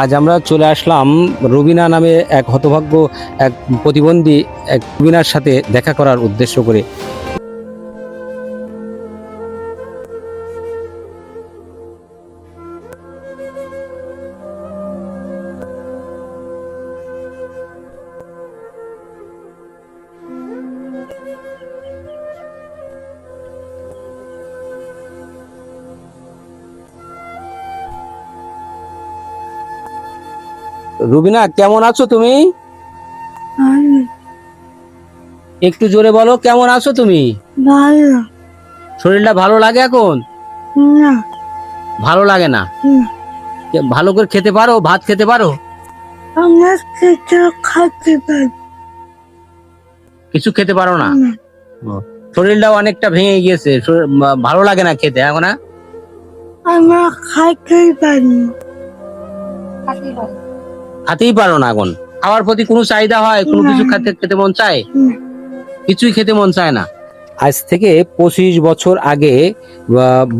আজ আমরা চলে আসলাম রুবিনা নামে এক হতভাগ্য এক প্রতিবন্ধী এক রুবিনার সাথে দেখা করার উদ্দেশ্য করে। রুবিনা কেমন আছো তুমি? একটু জোরে বলো কেমন আছো তুমি? ভালো। শরীরটা ভালো লাগে এখন? না। ভালো লাগে না। ভালো করে খেতে পারো ভাত খেতে পারো? কিছু খাতে পারি কিছু খেতে পারো না? না। শরীরটাও অনেকটা ভেঙে গিয়েছে শরীর- ভালো লাগে না খেতে এখন না আমরা খাতে পারি। খাতেই পারো না এখন খাওয়ার প্রতি কোনো চাহিদা হয় কোনো কিছু খেতে খেতে মন চায়? কিছুই খেতে মন চায় না। আজ থেকে পঁচিশ বছর আগে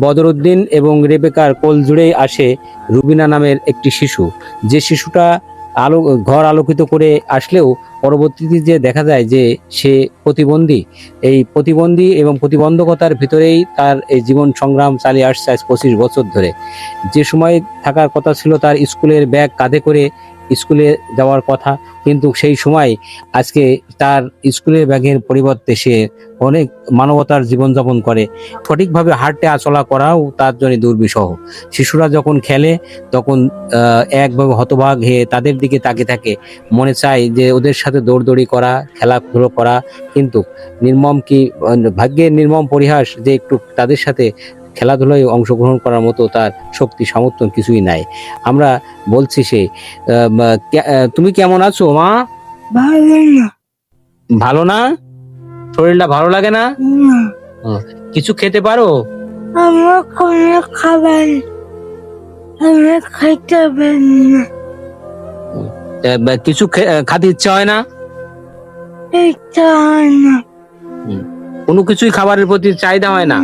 বদরুদ্দিন এবং রেবেকার কোল জুড়েই আসে রুবিনা নামের একটি শিশু। যে শিশুটা আলো ঘর আলোকিত করে আসলেও পরবর্তীতে যে দেখা যায় যে সে প্রতিবন্ধী এই প্রতিবন্ধী এবং প্রতিবন্ধকতার ভিতরেই তার এই জীবন সংগ্রাম চালিয়ে আসছে আজ পঁচিশ বছর ধরে। যে সময় থাকার কথা ছিল তার স্কুলের ব্যাগ কাঁধে করে স্কুলে যাওয়ার কথা, কিন্তু সেই সময় আজকে তার স্কুলের ব্যাগের পরিবর্তে সে অনেক মানবতার জীবনযাপন করে। সঠিকভাবে হাঁটতে আচলা করাও তার জন্য দুর্বিষহ। শিশুরা যখন খেলে, তখন একভাবে হতভাগ হয়ে তাদের দিকে তাকিয়ে থাকে। মনে চায় যে ওদের সাথে দৌড়দৌড়ি করা, খেলাধুলো করা, কিন্তু নির্মম কি, ভাগ্যের নির্মম পরিহাস যে একটু তাদের সাথে খেলাধুলায় অংশগ্রহণ করার মতো তার শক্তি সমর্থন কিছুই নাই। আমরা বলছি সে তুমি কেমন আছো মা? ভালো না। শরীরটা ভালো লাগে না? কিছু খেতে পারো? আমরা কোনো খাবার আমরা খাইতে পারি না। কিছু খাতে ইচ্ছা হয় না? ইচ্ছা হয় না। কোনো কিছুই খাবারের প্রতি চাহিদা হয় না।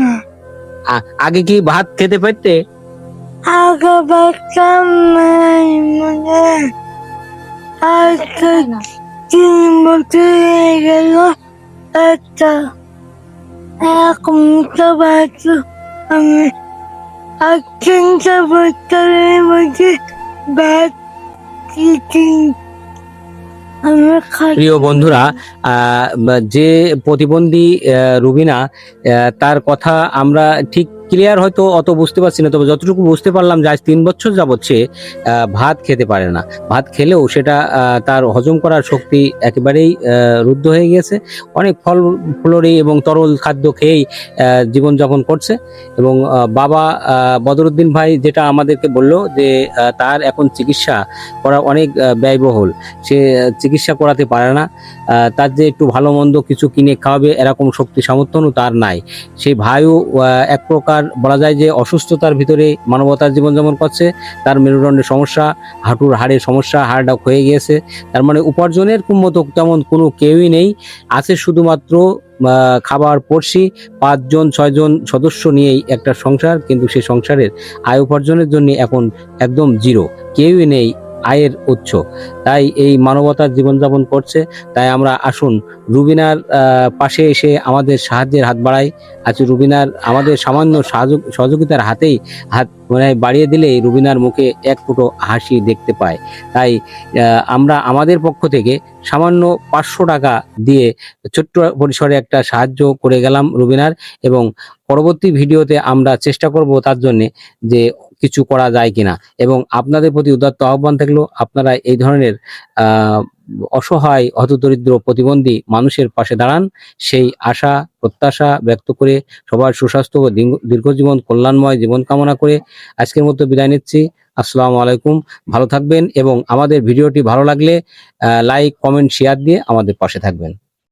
আগে কি ভাত খেতে পারতে? আগে বাচ্চাম মানে আজকে তিন বছর হয়ে গেল একটা এক মুঠো বাচ্চা আমি আর তিনটা বছরের মধ্যে ভাত খাই প্রিয় বন্ধুরা যে প্রতিবন্ধী রুবিনা তার কথা আমরা ঠিক ক্লিয়ার হয়তো অত বুঝতে পারছি না, তবে যতটুকু বুঝতে পারলাম যে আজ তিন বছর যাবৎ সে ভাত খেতে পারে না। ভাত খেলেও সেটা তার হজম করার শক্তি একেবারেই রুদ্ধ হয়ে গিয়েছে। অনেক ফল, ফলরি এবং তরল খাদ্য খেয়েই জীবনযাপন করছে এবং বাবা বদরুদ্দিন ভাই যেটা আমাদেরকে বলল যে তার এখন চিকিৎসা করা অনেক ব্যয়বহুল। সে চিকিৎসা করাতে পারে না। তার যে একটু ভালো মন্দ কিছু কিনে খাওয়াবে এরকম শক্তি সমর্থনও তার নাই। সেই ভাইও এক প্রকার বলা যায় যে অসুস্থতার ভিতরে মানবতার জীবনযাপন করছে, তার মেরুদণ্ডের সমস্যা, হাঁটুর হাড়ের সমস্যা হাড়টা হয়ে গিয়েছে। তার মানে উপার্জনের মতো তেমন কোনো কেউই নেই। আছে শুধুমাত্র খাবার পড়শি পাঁচজন, ছয়জন সদস্য নিয়েই একটা সংসার, কিন্তু সেই সংসারের আয় উপার্জনের জন্য এখন একদম জিরো। কেউই নেই আয়ের উৎস। তাই এই মানবতার জীবনযাপন করছে। তাই আমরা আসুন, রুবিনার পাশে এসে আমাদের সাহায্যের হাত বাড়াই। আজ রুবিনার আমাদের সামান্য সহযোগিতার হাতেই হাত মানে বাড়িয়ে দিলেই রুবিনার মুখে এক ফুটো হাসি দেখতে পায়। তাই আমরা আমাদের পক্ষ থেকে সামান্য পাঁচশো টাকা দিয়ে ছোট্ট পরিসরে একটা সাহায্য করে গেলাম রুবিনার এবং পরবর্তী ভিডিওতে আমরা চেষ্টা করব তার জন্য যে কিছু করা যায় কিনা। এবং আপনাদের প্রতি উদাত্ত আহ্বান থাকল, আপনারা এই ধরনের অসহায় হতদরিদ্র প্রতিবন্ধী মানুষের পাশে দাঁড়ান। সেই আশা, প্রত্যাশা ব্যক্ত করে সবার সুস্বাস্থ্য ও দীর্ঘ- দীর্ঘজীবন কল্যাণময় জীবন কামনা করে আজকের মতো বিদায় নিচ্ছি। আসসালামু আলাইকুম, ভালো থাকবেন এবং আমাদের ভিডিওটি ভালো লাগলে লাইক, কমেন্ট, শেয়ার দিয়ে আমাদের পাশে থাকবেন।